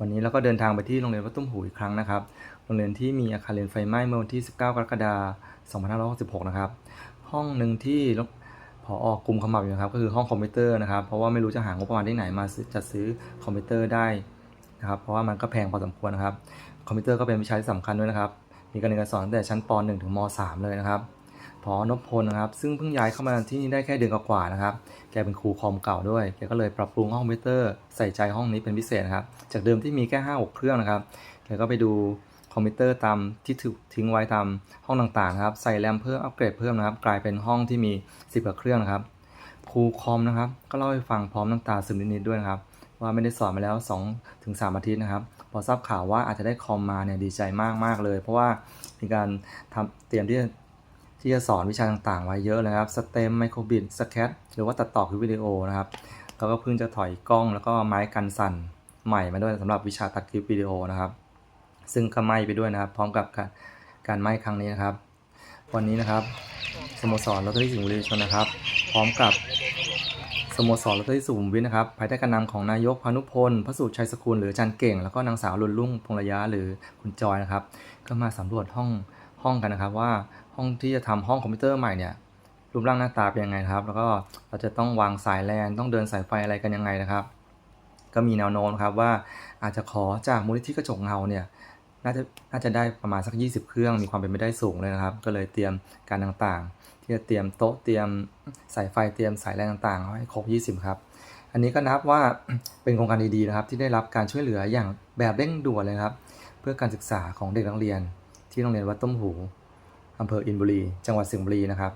วันนี้เราก็เดินทางไปที่โรงเรียนวัดตุ้มหูอีกครั้งนะครับ โรงเรียนที่มีอาคารเรียนไฟไหม้เมื่อวันที่ 19 กรกฎาคม 2566 นะครับ ห้องหนึ่งที่พอออกกลุ่มขมับอยู่นะครับ ก็คือห้องคอมพิวเตอร์นะครับ เพราะว่าไม่รู้จะหางบประมาณที่ไหนมาจัดซื้อคอมพิวเตอร์ได้นะครับ เพราะว่ามันก็แพงพอสมควรนะครับ คอมพิวเตอร์ก็เป็นวิชาที่สำคัญด้วยนะครับ มีการเรียนการสอนตั้งแต่ชั้นป .1 ถึงม .3 เลยนะครับ พอนพพลนะครับ ซึ่งเพิ่งย้ายเข้ามาที่นี่ได้แค่เดือนกว่าๆนะครับ แกเป็นครูคอมเก่าด้วย แกก็เลยปรับปรุงห้องคอมพิวเตอร์ใส่ใจห้องนี้เป็นพิเศษนะครับ จากเดิมที่มีแค่5 6เครื่องนะครับ แกก็ไปดูคอมพิวเตอร์ตามที่ถูกทิ้งไว้ตามห้องต่างๆนะครับ ใส่แรมเพิ่มอัปเกรดเพิ่มนะครับ กลายเป็นห้องที่มี10กว่าเครื่องนะครับ ครูคอมนะครับ ก็เล่าให้ฟังพร้อมน้ำตาซึมนิดๆด้วยนะครับ ว่าไม่ได้สอนมาแล้ว2ถึง3อาทิตย์นะครับ พอทราบข่าวว่าอาจจะได้คอมมาเนี่ยดีใจมากๆเลย เพราะว่ามีการทำเตรียมที่จะ ที่จะสอนวิชาต่างๆไว้เยอะเลยครับสเต็มไมโครบิดสแคตหรือว่าตัดต่อคลิปวิดีโอนะครับแล้วก็เพิ่งจะถอยกล้องแล้วก็ไม้กันสั่นใหม่มาด้วยสำหรับวิชาตัดคลิปวิดีโอนะครับ ซึ่งก็ไหม้ไปด้วยนะครับ พร้อมกับการไหม้ครั้งนี้นะครับ วันนี้นะครับสโมสรลอตเตอรี่สิงห์บุรีชนนะครับ พร้อมกับสโมสรลอตเตอรี่สุขุมวิทนะครับภายใต้การนำของนายกพานุพลพระสุชัยสกุลหรืออาจารย์เก่ง แล้วก็นางสาวลุนลุ่งพงระยะหรือคุณจอยนะครับ ก็มาสำรวจห้องห้องกันนะครับว่า ห้องที่จะทำห้องคอมพิวเตอร์ใหม่เนี่ยรูปร่างหน้าตาเป็นยังไงครับ แล้วก็เราจะต้องวางสายแลนต้องเดินสายไฟอะไรกันยังไงนะครับ ก็มีแนวโน้มครับว่าอาจจะขอจากมูลนิธิกระจกเงาเนี่ยน่าจะน่าจะได้ประมาณสัก 20 เครื่องมีความเป็นไปได้สูงเลยนะครับ ก็เลยเตรียมการต่างๆ ที่จะเตรียมโต๊ะเตรียมสายไฟเตรียมสายแรงต่างๆให้ครบ 20 ครับ อันนี้ก็นับว่าเป็นโครงการดีๆนะครับ ที่ได้รับการช่วยเหลืออย่างแบบเร่งด่วนเลยครับ เพื่อการศึกษาของเด็กนักเรียนที่โรงเรียนวัดต้มหู อำเภออินบุรี จังหวัดสิงห์บุรีนะครับ